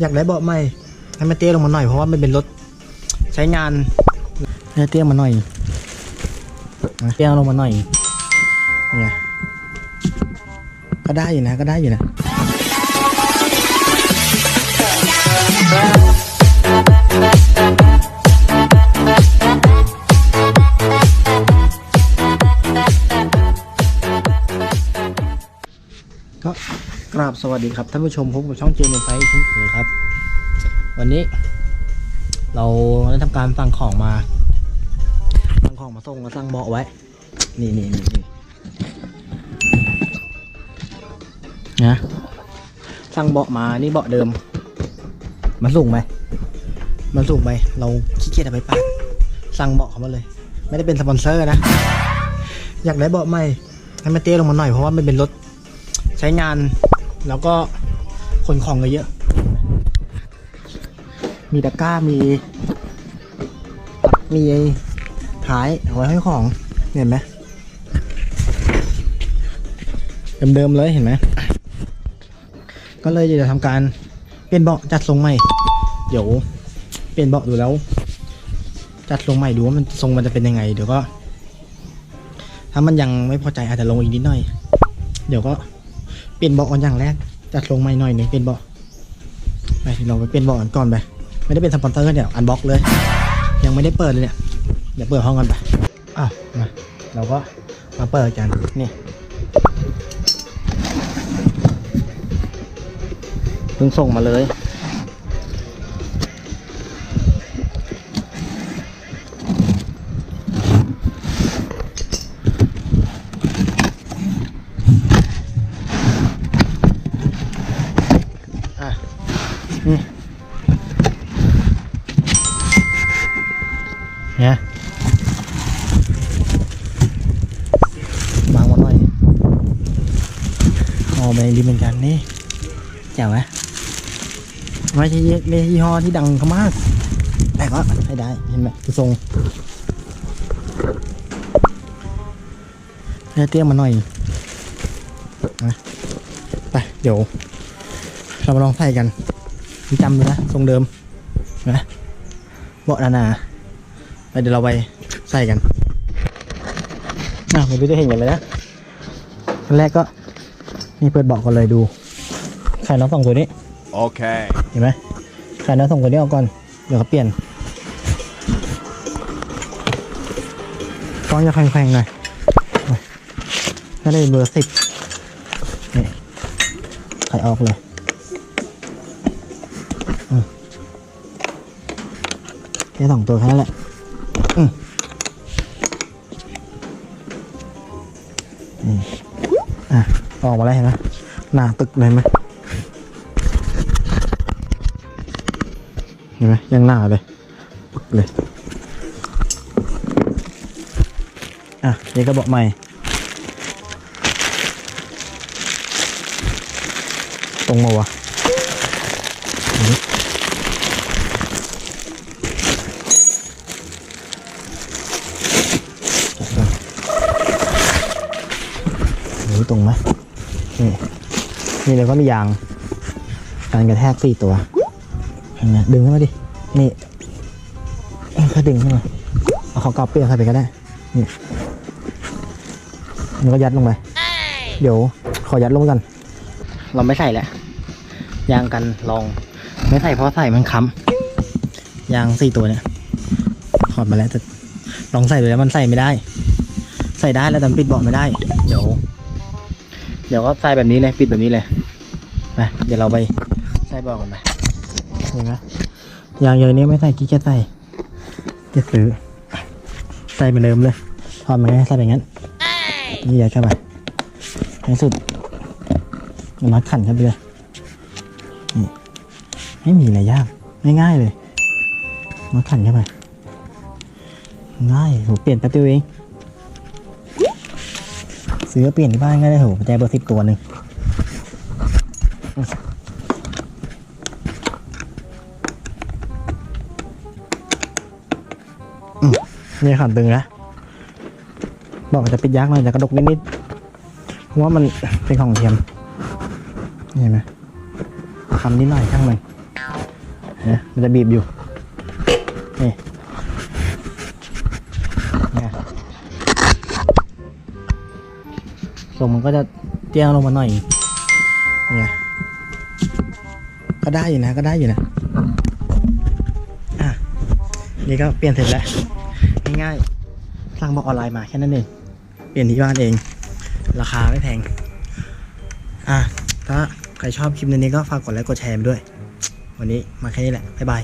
อยากได้เบาะใหม่ให้มันเตี้ยลงมาหน่อยเพราะว่ามันเป็นรถใช้งานให้เตี้ยมาหน่อยเตี้ยลงมาหน่อยเนี่ยก็ได้อยู่นะก็ได้อยู่นะ ราบสวัสดีครับท่านผู้ชมพบกับช่องเจนไฟเช่นเคยครับ วันนี้ เราได้ทำการสั่งของมาสั่งของมาส่งมาสั่งเบาะไว้ นี่นี่นี่นี่นะสั่งเบาะมานี่เบาะเดิม มันสูงไหมมันสูงไหมเราขี้เกียจเอาไปปากสั่งเบาะเขามาเลย ไม่ได้เป็นสปอนเซอร์นะ อยากได้เบาะใหม่ให้มันเตี้ยลงมาหน่อยเพราะว่ามันเป็นรถใช้งาน แล้วก็ขนของเยอะ มีตะกร้ามี มีท้ายเอาไว้ให้ของเห็นไหมเดิมๆเลยเห็นไหมก็เลยจะทำการเปลี่ยนเบาะจัดทรงใหม่ เดี๋ยวเปลี่ยนเบาะดูแล้ว จัดทรงใหม่ดูว่ามันทรงมันจะเป็นยังไง เดี๋ยวก็ ถ้ามันยังไม่พอใจอาจจะลงอีกนิดหน่อย เดี๋ยวก็ เปลี่ยนเบาะก่อนอย่างแรกจัดทรงใหม่หน่อยหนึ่งเปลี่ยนเบาะไปลองไปเปลี่ยนเบาะกันก่อนไปไม่ได้เป็นสปอนเซอร์เนี่ยอันบล็อกเลย ยังไม่ได้เปิดเลยเนี่ยเดี๋ยวเปิดห้องกันไปอ้าวมาเราก็มาเปิดกันนี่เพิ่งส่งมาเลย อ๋อไม่ดีเหมือนกันนี่แจ๋วไหมไม่ใช่ยี่ไม่ใช่ยี่ห้อที่ดังเขามาก แต่ก็ให้ได้เห็นไหมคือทรงเนื้อเตี้ยมาหน่อยไปเดี๋ยว เรามาลองใส่กันจำดูนะทรงเดิมนะเบาะนานาไปเดี๋ยวเราไปใส่กันอะไม่รู้จะเห็นอย่างไรนะอันแรกก็ นี่เปิดเบาะกันเลยดูไข่น้องสองตัวนี้ Okay. เห็นไหมไข่น้องสองตัวนี้ออกก่อน เดี๋ยวเขาเปลี่ยนต้องจะแข็งๆหน่อยนั่นเลยเบอร์สิบนี่ไข่ออกเลยแค่สองตัวแค่นั้นแหละ ออกมาแล้วเห็นไหมหน้าตึกเลยไหมเห็นไหมยังหน้าเลยปึกเลย อะนี่ก็บอกใหม่ตรงมาวะตรงไหม นี่นี่เลยก็มียางการกระแทกสี่ตัวนไหมดึงขึ้นมาดิ นี่เอ้ยก็ดึงขึ้นมา เอาของเก่าเปียนใส่ไปก็ได้ นี่ มันก็ยัดลงไป เดี๋ยวขอยัดลงกัน เราไม่ใส่แล้ว ยางกันลอง ไม่ใส่เพราะใส่มันค้ำยางสี่ตัวเนี่ยถอดมาแล้วแต่ลองใส่ดูแล้วมันใส่ไม่ได้ ใส่ได้แล้วแต่ปิดเบาะไม่ได้ เดี๋ยว เดี๋ยวก็ใส่แบบนี้เลยปิดแบบนี้เลยไปเดี๋ยวเราไปใส่บาะกันไปเห็นไหมยางเยอะนี้ไม่ใส่กิ๊กจะใส่จะซื้อใส่เหมือนเดิมเลยถอดมาไงใส่แบบนั้นนี่อย่าเข้าไปให้สุดมันนัดขันเข้าไปเลยไม่มีอะไรยากง่ายๆเลยมัดขันเข้าไปง่ายโหเปลี่ยนแป๊บเดียวเอง ซื้อเปลี่ยนที่บ้านก็ได้โหปัจจัยเบอร์สิบตัวหนึ่งนี่ขันตึงแล้วบอกว่าจะปิดยากหน่อยแต่กระดกนิดๆเพราะว่ามันเป็นของเทียมนี่เห็นไหมคำนิดหน่อยช่างมันเนี่ยมันจะบีบอยู่นี่ ทรงมันก็จะเตี้ยงลงมาหน่อยเนี่ยก็ได้อยู่นะก็ได้อยู่นะอะนี่ก็เปลี่ยนเสร็จแล้วง่ายๆสั่งบอกออนไลน์มาแค่นั้นเองเปลี่ยนที่บ้านเอง ราคาไม่แพงอะถ้าใครชอบคลิปนี้ก็ฝากกดไลค์กดแชร์ไปด้วย วันนี้มาแค่นี้แหละบ๊ายบาย